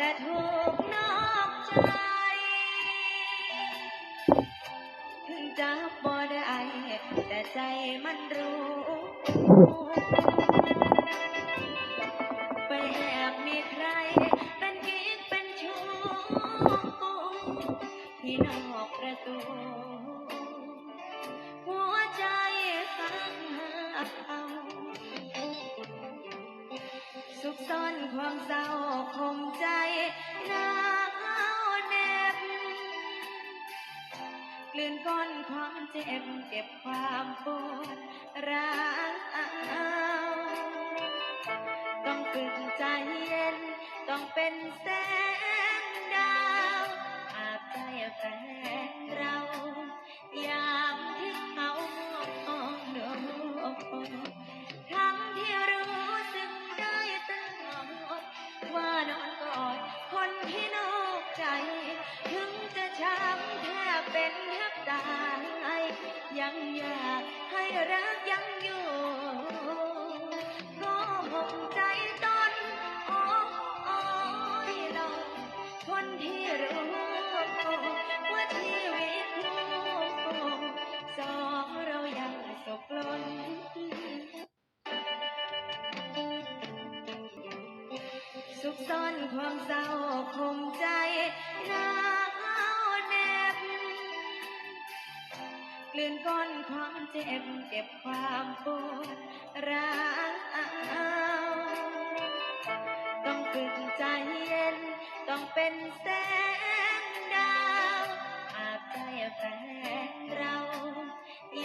แต่ถูกนอกใจถึงจับบ่ได้แต่ใจมันรู้ไปแอบมีใคร เป็นกิ๊กเป็นชู้ที่นอกประตู สุขซ่อนความเศร้าคมใจหนาวเหน็บกลืนก้อนความเจ็บเก็บความปวดร้าวต้องฝึกใจเย็นต้องเป็นแสง เป็นแทบตายยังอยากให้รักยังอยู่ก็ห่มใจตนโอ้ยลองคนที่รู้ว่าชีวิตลูกสองเรายังสกลนสุขซ่อนความเศร้าคมใจนา ลืนก้อนความเจ็บเก็บความปวดร้าวต้องฝึกใจเย็น ต้องเป็นแสงดาวอาบใจแฟนเรา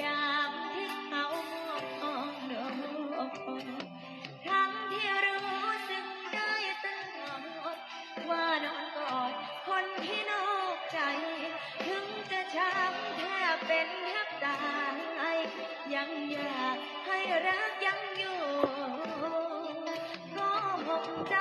ยามที่เขามองดูทั้งที่รู้สึกได้ตลอดว่านอนกอดคนที่นอกใจ ถึงจะช้ำแทบเป็น ยังอยากให้รักยังอยู่ก็ห่มใจ